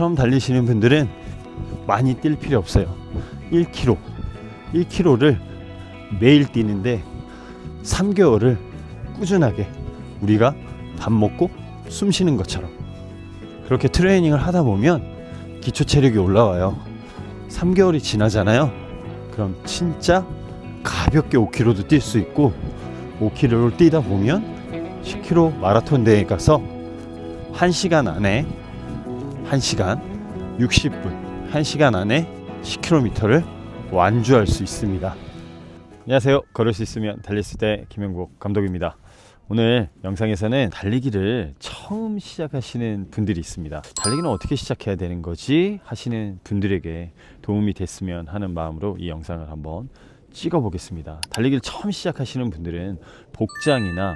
처음 달리시는 분들은 많이 뛸 필요 없어요. 1km, 1km를 매일 뛰는데 3개월을 꾸준하게 우리가 밥 먹고 숨 쉬는 것처럼 그렇게 트레이닝을 하다 보면 기초 체력이 올라와요. 3개월이 지나잖아요. 그럼 진짜 가볍게 5km도 뛸 수 있고 5km를 뛰다 보면 10km 마라톤 대회 가서 1시간 안에 1시간 60분 1시간 안에 10km를 완주할 수 있습니다. 안녕하세요. 걸을 수 있으면 달릴 수 있대 김영국 감독입니다. 오늘 영상에서는 달리기를 처음 시작하시는 분들이 있습니다. 달리기는 어떻게 시작해야 되는 거지 하시는 분들에게 도움이 됐으면 하는 마음으로 이 영상을 한번 찍어 보겠습니다. 달리기를 처음 시작하시는 분들은 복장이나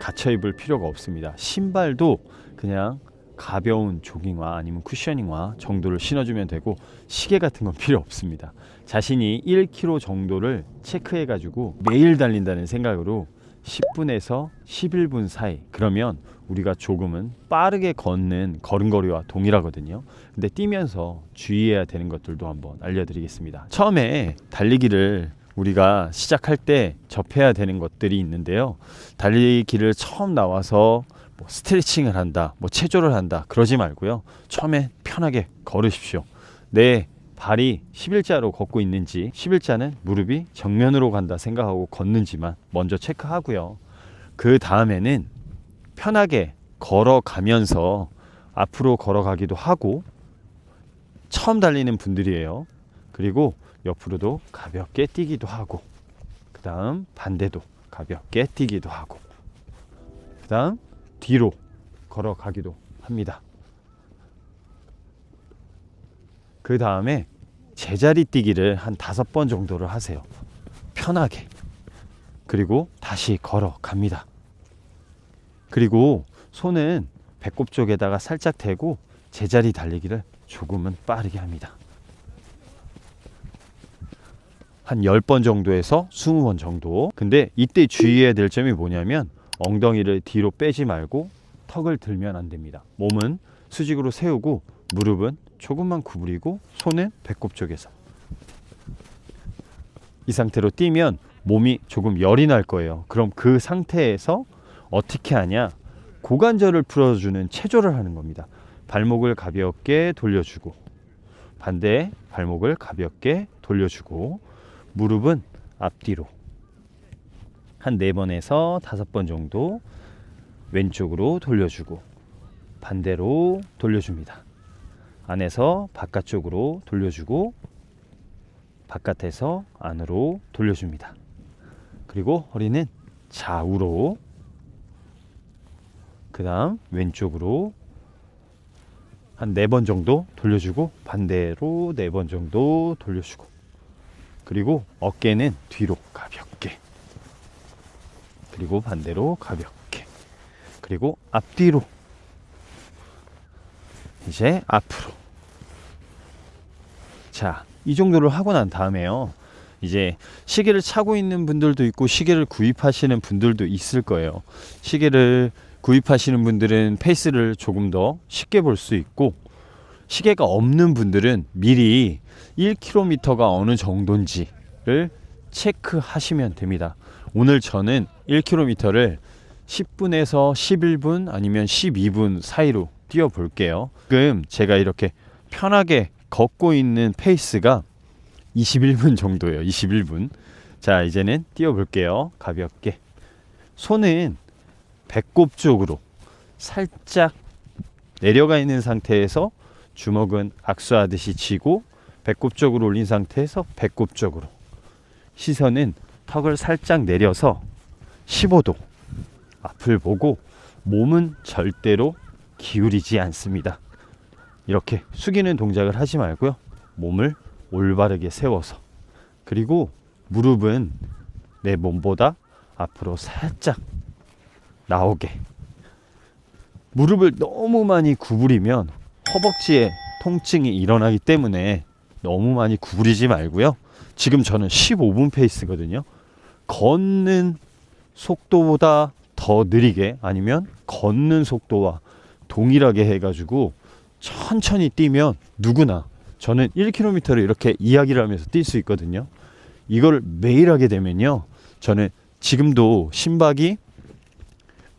갖춰 입을 필요가 없습니다. 신발도 그냥 가벼운 조깅화 아니면 쿠셔닝화 정도를 신어주면 되고 시계 같은 건 필요 없습니다. 자신이 1km 정도를 체크해 가지고 매일 달린다는 생각으로 10분에서 11분 사이 그러면 우리가 조금은 빠르게 걷는 걸음걸이와 동일하거든요. 근데 뛰면서 주의해야 되는 것들도 한번 알려드리겠습니다. 처음에 달리기를 우리가 시작할 때 접해야 되는 것들이 있는데요. 달리기를 처음 나와서 뭐 스트레칭을 한다, 뭐 체조를 한다 그러지 말고요. 처음에 편하게 걸으십시오. 내 발이 11자로 걷고 있는지 11자는 무릎이 정면으로 간다 생각하고 걷는지만 먼저 체크하고요. 그 다음에는 편하게 걸어가면서 앞으로 걸어가기도 하고 처음 달리는 분들이에요. 그리고 옆으로도 가볍게 뛰기도 하고 그 다음 반대도 가볍게 뛰기도 하고 그 다음 뒤로 걸어가기도 합니다. 그 다음에 제자리 뛰기를 한 다섯 번 정도를 하세요. 편하게. 그리고 다시 걸어갑니다. 그리고 손은 배꼽 쪽에다가 살짝 대고 제자리 달리기를 조금은 빠르게 합니다. 한 10번 정도에서 20번 정도. 근데 이때 주의해야 될 점이 뭐냐면 엉덩이를 뒤로 빼지 말고 턱을 들면 안 됩니다. 몸은 수직으로 세우고 무릎은 조금만 구부리고 손은 배꼽 쪽에서 이 상태로 뛰면 몸이 조금 열이 날 거예요. 그럼 그 상태에서 어떻게 하냐? 고관절을 풀어주는 체조를 하는 겁니다. 발목을 가볍게 돌려주고 반대 발목을 가볍게 돌려주고 무릎은 앞뒤로 한 네 번에서 다섯 번 정도 왼쪽으로 돌려주고 반대로 돌려줍니다. 안에서 바깥쪽으로 돌려주고 바깥에서 안으로 돌려줍니다. 그리고 허리는 좌우로 그 다음 왼쪽으로 한 네 번 정도 돌려주고 반대로 네 번 정도 돌려주고 그리고 어깨는 뒤로 가볍게 그리고 반대로 가볍게 그리고 앞뒤로 이제 앞으로 자, 이 정도를 하고 난 다음에요. 이제 시계를 차고 있는 분들도 있고 시계를 구입하시는 분들도 있을 거예요. 시계를 구입하시는 분들은 페이스를 조금 더 쉽게 볼 수 있고 시계가 없는 분들은 미리 1km가 어느 정도인지를 체크하시면 됩니다. 오늘 저는 1km를 10분에서 11분 아니면 12분 사이로 뛰어 볼게요. 지금 제가 이렇게 편하게 걷고 있는 페이스가 21분 정도예요. 21분. 자, 이제는 뛰어 볼게요. 가볍게. 손은 배꼽 쪽으로 살짝 내려가 있는 상태에서 주먹은 악수하듯이 쥐고 배꼽 쪽으로 올린 상태에서 배꼽 쪽으로 시선은 턱을 살짝 내려서 15도 앞을 보고 몸은 절대로 기울이지 않습니다. 이렇게 숙이는 동작을 하지 말고요. 몸을 올바르게 세워서 그리고 무릎은 내 몸보다 앞으로 살짝 나오게 무릎을 너무 많이 구부리면 허벅지에 통증이 일어나기 때문에 너무 많이 구부리지 말고요. 지금 저는 15분 페이스거든요. 걷는 속도보다 더 느리게 아니면 걷는 속도와 동일하게 해가지고 천천히 뛰면 누구나 저는 1km를 이렇게 이야기를 하면서 뛸 수 있거든요. 이걸 매일 하게 되면요. 저는 지금도 심박이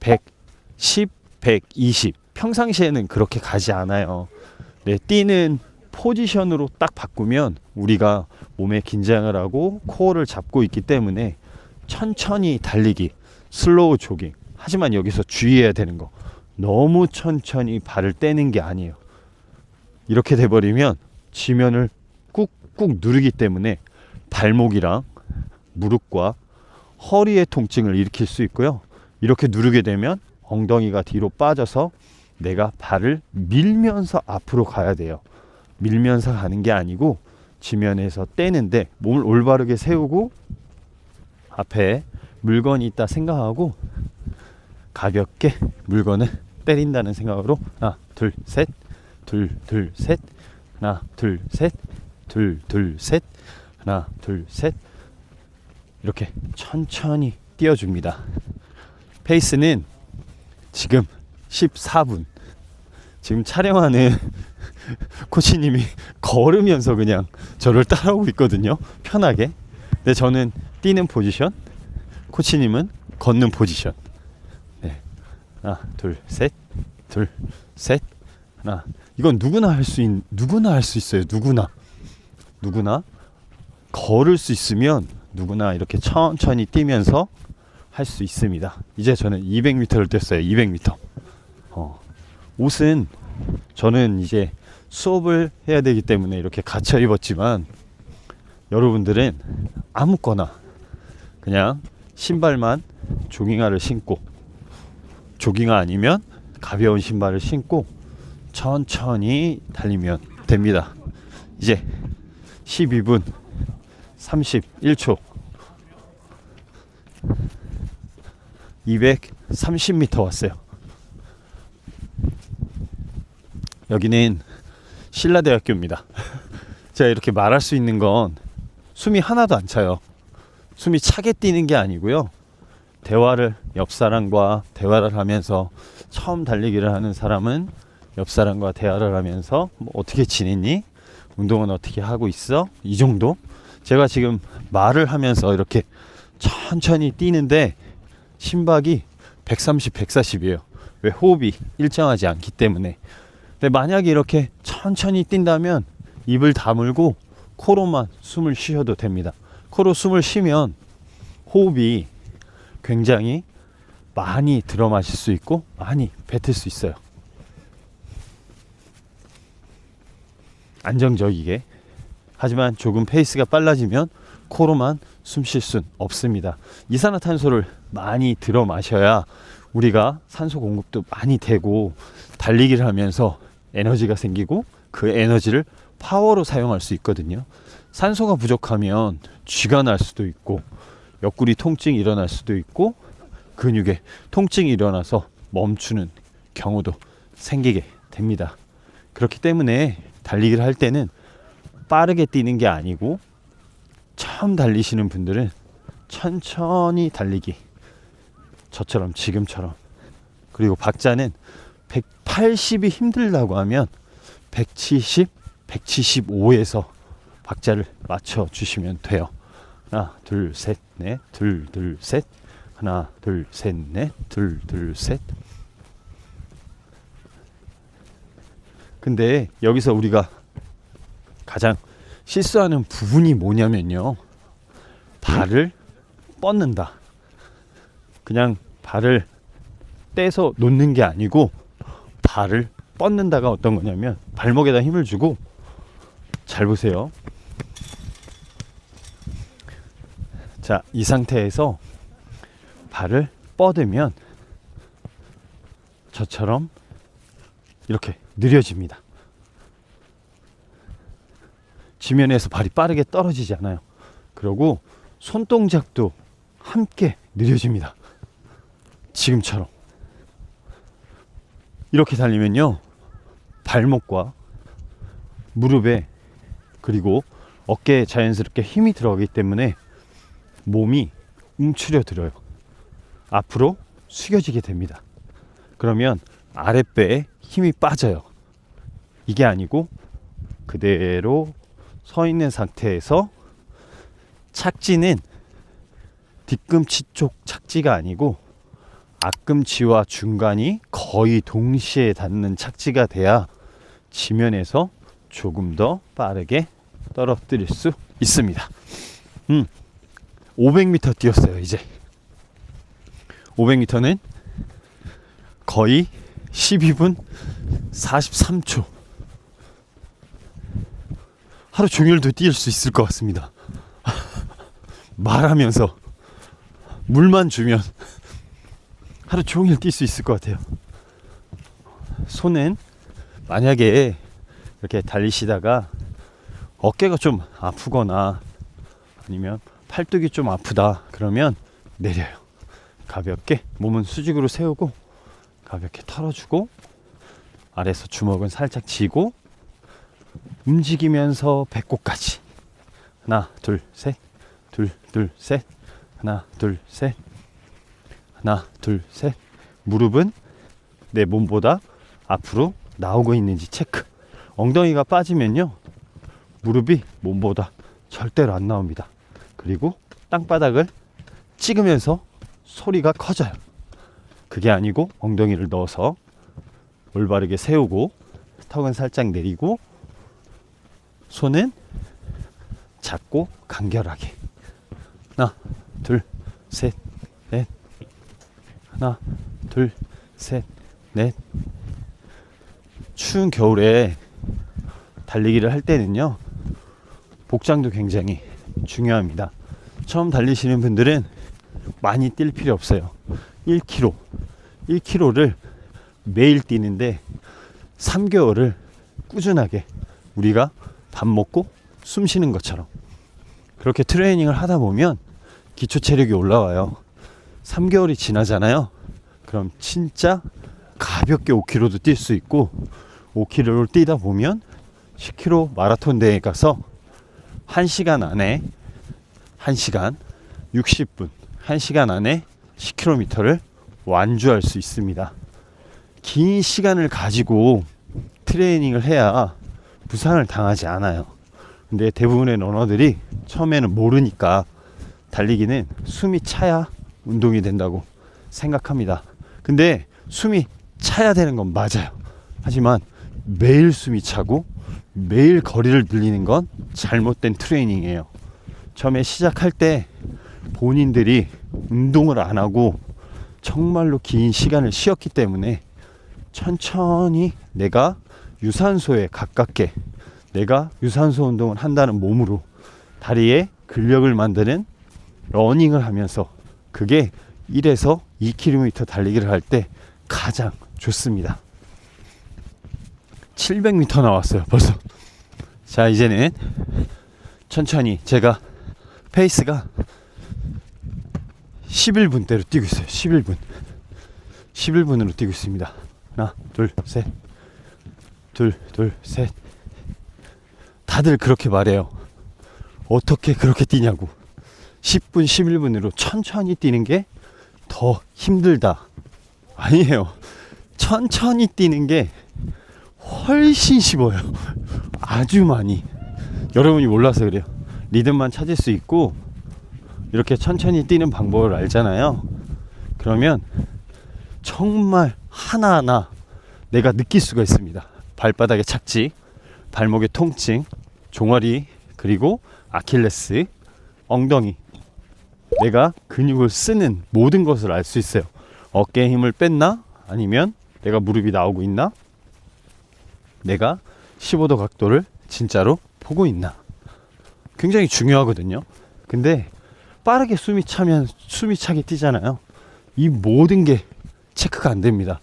110, 120. 평상시에는 그렇게 가지 않아요. 네, 뛰는 포지션으로 딱 바꾸면 우리가 몸에 긴장을 하고 코어를 잡고 있기 때문에 천천히 달리기, 슬로우 조깅. 하지만 여기서 주의해야 되는 거. 너무 천천히 발을 떼는 게 아니에요. 이렇게 돼버리면 지면을 꾹꾹 누르기 때문에 발목이랑 무릎과 허리의 통증을 일으킬 수 있고요. 이렇게 누르게 되면 엉덩이가 뒤로 빠져서 내가 발을 밀면서 앞으로 가야 돼요. 밀면서 가는 게 아니고 지면에서 떼는데 몸을 올바르게 세우고 앞에 물건이 있다 생각하고 가볍게 물건을 때린다는 생각으로 하나 둘 셋 둘 둘 셋 하나 둘 셋 둘 둘 셋 하나 둘 셋 이렇게 천천히 띄워줍니다. 페이스는 지금 14분. 지금 촬영하는 코치님이 걸으면서 그냥 저를 따라오고 있거든요. 편하게. 근데 저는 뛰는 포지션, 코치님은 걷는 포지션. 네. 하나, 둘, 셋, 둘, 셋, 하나. 이건 누구나 할 수 있, 누구나 할 수 있어요. 누구나. 누구나 걸을 수 있으면 누구나 이렇게 천천히 뛰면서 할 수 있습니다. 이제 저는 200m를 뛰었어요. 200m. 어. 옷은 저는 이제 수업을 해야 되기 때문에 이렇게 갇혀 입었지만 여러분들은 아무거나 그냥 신발만 조깅화를 신고 조깅화 아니면 가벼운 신발을 신고 천천히 달리면 됩니다. 이제 12분 31초 230m 왔어요. 여기는 신라대학교입니다. 제가 이렇게 말할 수 있는 건 숨이 하나도 안 차요. 숨이 차게 뛰는 게 아니고요. 대화를 옆 사람과 대화를 하면서 처음 달리기를 하는 사람은 옆 사람과 대화를 하면서 뭐 어떻게 지냈니? 운동은 어떻게 하고 있어? 이 정도? 제가 지금 말을 하면서 이렇게 천천히 뛰는데 심박이 130, 140이에요. 왜 호흡이 일정하지 않기 때문에. 근데 만약에 이렇게 천천히 뛴다면 입을 다물고 코로만 숨을 쉬어도 됩니다. 코로 숨을 쉬면 호흡이 굉장히 많이 들어 마실 수 있고 많이 뱉을 수 있어요. 안정적이게. 하지만 조금 페이스가 빨라지면 코로만 숨 쉴 순 없습니다. 이산화탄소를 많이 들어 마셔야 우리가 산소 공급도 많이 되고 달리기를 하면서 에너지가 생기고 그 에너지를 파워로 사용할 수 있거든요. 산소가 부족하면 쥐가 날 수도 있고 옆구리 통증이 일어날 수도 있고 근육에 통증이 일어나서 멈추는 경우도 생기게 됩니다. 그렇기 때문에 달리기를 할 때는 빠르게 뛰는 게 아니고 처음 달리시는 분들은 천천히 달리기 저처럼 지금처럼 그리고 박자는 180이 힘들다고 하면 170, 175에서 박자를 맞춰 주시면 돼요. 하나, 둘, 셋, 넷, 둘, 둘, 셋. 하나, 둘, 셋, 넷, 둘, 둘, 셋. 근데 여기서 우리가 가장 실수하는 부분이 뭐냐면요. 발을 뻗는다. 그냥 발을 떼서 놓는 게 아니고 발을 뻗는다가 어떤 거냐면 발목에다 힘을 주고 잘 보세요. 자, 이 상태에서 발을 뻗으면 저처럼 이렇게 느려집니다. 지면에서 발이 빠르게 떨어지지 않아요. 그리고 손동작도 함께 느려집니다. 지금처럼. 이렇게 달리면요. 발목과 무릎에 그리고 어깨에 자연스럽게 힘이 들어가기 때문에 몸이 움츠려 들어요. 앞으로 숙여지게 됩니다. 그러면 아랫배에 힘이 빠져요. 이게 아니고 그대로 서 있는 상태에서 착지는 뒤꿈치 쪽 착지가 아니고 앞꿈치와 중간이 거의 동시에 닿는 착지가 돼야 지면에서 조금 더 빠르게 떨어뜨릴 수 있습니다. 음, 500m 뛰었어요, 이제. 500m는 거의 12분 43초. 하루 종일도 뛸 수 있을 것 같습니다. 말하면서 물만 주면 하루 종일 뛸 수 있을 것 같아요. 손은 만약에 이렇게 달리시다가 어깨가 좀 아프거나 아니면 팔뚝이 좀 아프다 그러면 내려요. 가볍게 몸은 수직으로 세우고 가볍게 털어주고 아래서 주먹은 살짝 쥐고 움직이면서 배꼽까지. 하나 둘 셋 둘 둘 셋. 하나 둘 셋. 하나 둘 셋. 무릎은 내 몸보다 앞으로 나오고 있는지 체크 엉덩이가 빠지면요 무릎이 몸보다 절대로 안 나옵니다. 그리고 땅바닥을 찍으면서 소리가 커져요. 그게 아니고 엉덩이를 넣어서 올바르게 세우고 턱은 살짝 내리고 손은 작고 간결하게. 하나 둘셋넷. 하나 둘셋넷. 추운 겨울에 달리기를 할 때는요 복장도 굉장히 중요합니다 처음 달리시는 분들은 많이 뛸 필요 없어요 1km 1km를 매일 뛰는데 3개월을 꾸준하게 우리가 밥 먹고 숨 쉬는 것처럼 그렇게 트레이닝을 하다 보면 기초 체력이 올라와요. 3개월이 지나잖아요. 그럼 진짜 가볍게 5km도 뛸 수 있고 5km를 뛰다 보면 10km 마라톤 대회에 가서 1시간 안에 1시간 60분 1시간 안에 10km를 완주할 수 있습니다. 긴 시간을 가지고 트레이닝을 해야 부상을 당하지 않아요. 근데 대부분의 러너들이 처음에는 모르니까 달리기는 숨이 차야 운동이 된다고 생각합니다. 근데 숨이 차야 되는 건 맞아요. 하지만 매일 숨이 차고 매일 거리를 늘리는 건 잘못된 트레이닝이에요. 처음에 시작할 때 본인들이 운동을 안 하고 정말로 긴 시간을 쉬었기 때문에 천천히 내가 유산소에 가깝게 내가 유산소 운동을 한다는 몸으로 다리에 근력을 만드는 러닝을 하면서 그게 1에서 2km 달리기를 할 때 가장 좋습니다. 700m 나왔어요, 벌써. 자, 이제는 천천히 제가 페이스가 11분대로 뛰고 있어요. 11분. 11분으로 뛰고 있습니다. 하나, 둘, 셋. 둘, 둘, 셋. 다들 그렇게 말해요. 어떻게 그렇게 뛰냐고. 10분, 11분으로 천천히 뛰는 게 더 힘들다. 아니에요. 천천히 뛰는 게 훨씬 쉬워요. 아주 많이. 여러분이 몰라서 그래요. 리듬만 찾을 수 있고, 이렇게 천천히 뛰는 방법을 알잖아요. 그러면 정말 하나하나 내가 느낄 수가 있습니다. 발바닥의 착지, 발목의 통증, 종아리, 그리고 아킬레스, 엉덩이. 내가 근육을 쓰는 모든 것을 알 수 있어요. 어깨에 힘을 뺐나? 아니면 내가 무릎이 나오고 있나? 내가 15도 각도를 진짜로 보고 있나? 굉장히 중요하거든요. 근데 빠르게 숨이 차면 숨이 차게 뛰잖아요. 이 모든 게 체크가 안 됩니다.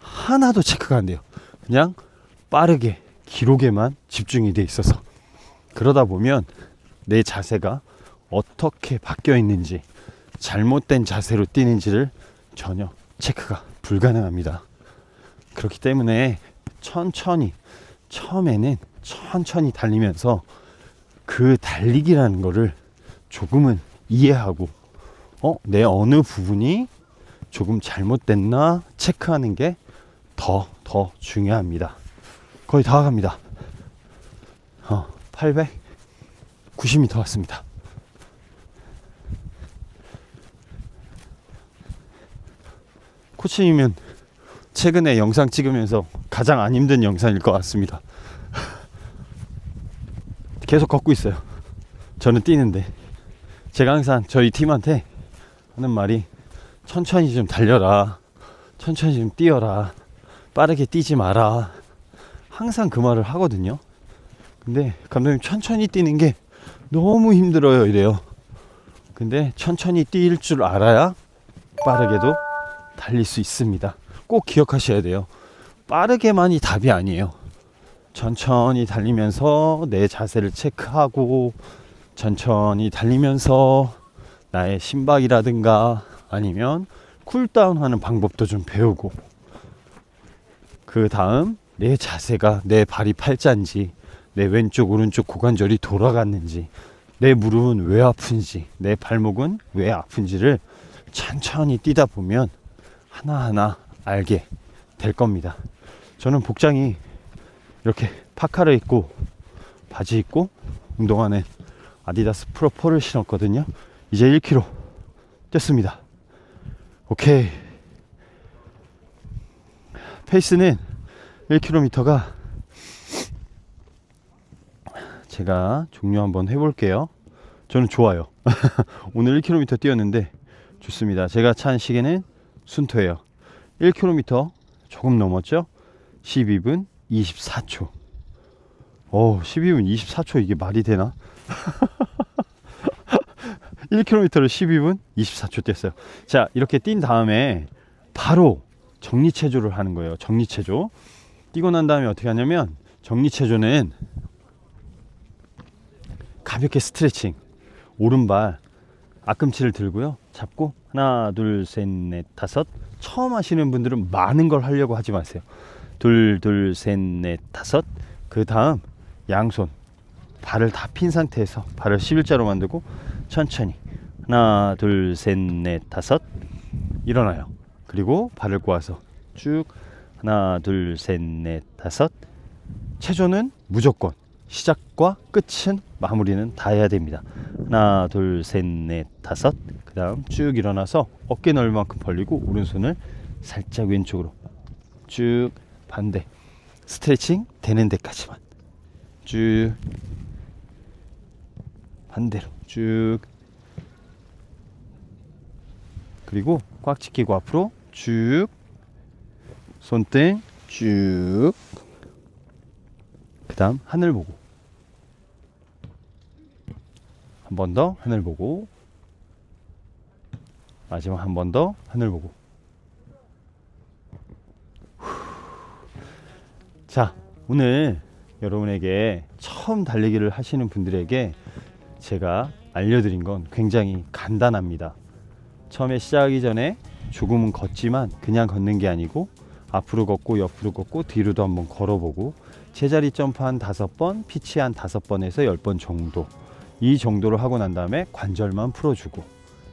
하나도 체크가 안 돼요. 그냥 빠르게 기록에만 집중이 돼 있어서 그러다 보면 내 자세가 어떻게 바뀌어 있는지 잘못된 자세로 뛰는지를 전혀 체크가 불가능합니다. 그렇기 때문에 천천히 처음에는 천천히 달리면서 그 달리기라는 거를 조금은 이해하고 어, 내 어느 부분이 조금 잘못됐나 체크하는 게 더, 더 중요합니다. 거의 다 갑니다. 어, 890m 왔습니다. 코치님은 최근에 영상 찍으면서 가장 안 힘든 영상일 것 같습니다. 계속 걷고 있어요. 저는 뛰는데 제가 항상 저희 팀한테 하는 말이 천천히 좀 달려라. 천천히 좀 뛰어라. 빠르게 뛰지 마라. 항상 그 말을 하거든요. 근데 감독님 천천히 뛰는 게 너무 힘들어요. 이래요. 근데 천천히 뛸 줄 알아야 빠르게도 달릴 수 있습니다. 꼭 기억하셔야 돼요. 빠르게만이 답이 아니에요. 천천히 달리면서 내 자세를 체크하고 천천히 달리면서 나의 심박이라든가 아니면 쿨다운 하는 방법도 좀 배우고 그 다음 내 자세가 내 발이 팔자인지 내 왼쪽 오른쪽 고관절이 돌아갔는지 내 무릎은 왜 아픈지 내 발목은 왜 아픈지를 천천히 뛰다 보면 하나하나 알게 될 겁니다. 저는 복장이 이렇게 파카를 입고 바지 입고 운동화는 아디다스 프로4를 신었거든요. 이제 1km 뛰었습니다. 오케이. 페이스는 1km가 제가 종료 한번 해볼게요. 저는 좋아요. 오늘 1km 뛰었는데 좋습니다. 제가 찬 시계는 순토예요. 1km 조금 넘었죠? 12분 24초. 오, 12분 24초 이게 말이 되나? 1km를 12분 24초 뛰었어요. 자, 이렇게 뛴 다음에 바로 정리체조를 하는 거예요. 정리체조. 뛰고 난 다음에 어떻게 하냐면 정리체조는 가볍게 스트레칭. 오른발 앞꿈치를 들고요. 잡고 하나, 둘, 셋, 넷, 다섯. 처음 하시는 분들은 많은 걸 하려고 하지 마세요. 둘, 둘, 셋, 넷, 다섯. 그 다음 양손. 발을 다 핀 상태에서 발을 11자로 만들고 천천히. 하나 둘 셋 넷 다섯. 일어나요. 그리고 발을 꼬아서 쭉. 하나 둘 셋 넷 다섯. 체조는 무조건 시작과 끝은 마무리는 다 해야 됩니다. 하나 둘 셋 넷 다섯. 그 다음 쭉 일어나서 어깨 넓을 만큼 벌리고 오른손을 살짝 왼쪽으로 쭉 반대. 스트레칭 되는 데까지만. 쭉. 반대로 쭉. 그리고 꽉 지키고 앞으로 쭉. 손등 쭉 그 다음 하늘 보고. 한 번 더 하늘 보고. 마지막 한 번 더 하늘 보고 자 오늘 여러분에게 처음 달리기를 하시는 분들에게 제가 알려드린 건 굉장히 간단합니다. 처음에 시작하기 전에 조금은 걷지만 그냥 걷는 게 아니고 앞으로 걷고 옆으로 걷고 뒤로도 한번 걸어보고 제자리 점프 한 다섯 번, 피치 한 다섯 번에서 열 번 정도 이 정도를 하고 난 다음에 관절만 풀어주고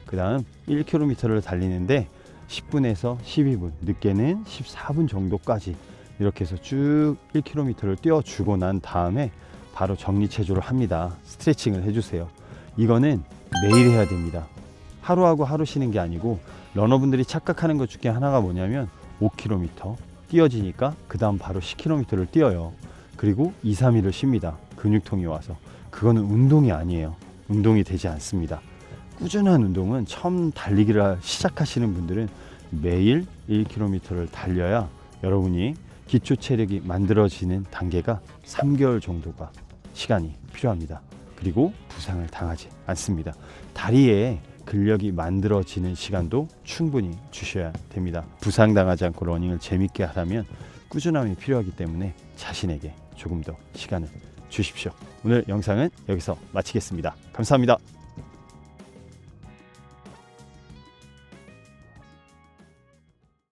그 다음 1km를 달리는데 10분에서 12분 늦게는 14분 정도까지 이렇게 해서 쭉 1km를 뛰어주고 난 다음에 바로 정리 체조를 합니다. 스트레칭을 해주세요. 이거는 매일 해야 됩니다. 하루하고 하루 쉬는 게 아니고 러너분들이 착각하는 것 중에 하나가 뭐냐면 5km 뛰어지니까 그 다음 바로 10km를 뛰어요. 그리고 2, 3일을 쉽니다. 근육통이 와서. 그거는 운동이 아니에요. 운동이 되지 않습니다. 꾸준한 운동은 처음 달리기를 시작하시는 분들은 매일 1km를 달려야 여러분이 기초 체력이 만들어지는 단계가 3개월 정도가 시간이 필요합니다. 그리고 부상을 당하지 않습니다. 다리에 근력이 만들어지는 시간도 충분히 주셔야 됩니다. 부상당하지 않고 러닝을 재밌게 하려면 꾸준함이 필요하기 때문에 자신에게 조금 더 시간을 주십시오. 오늘 영상은 여기서 마치겠습니다. 감사합니다.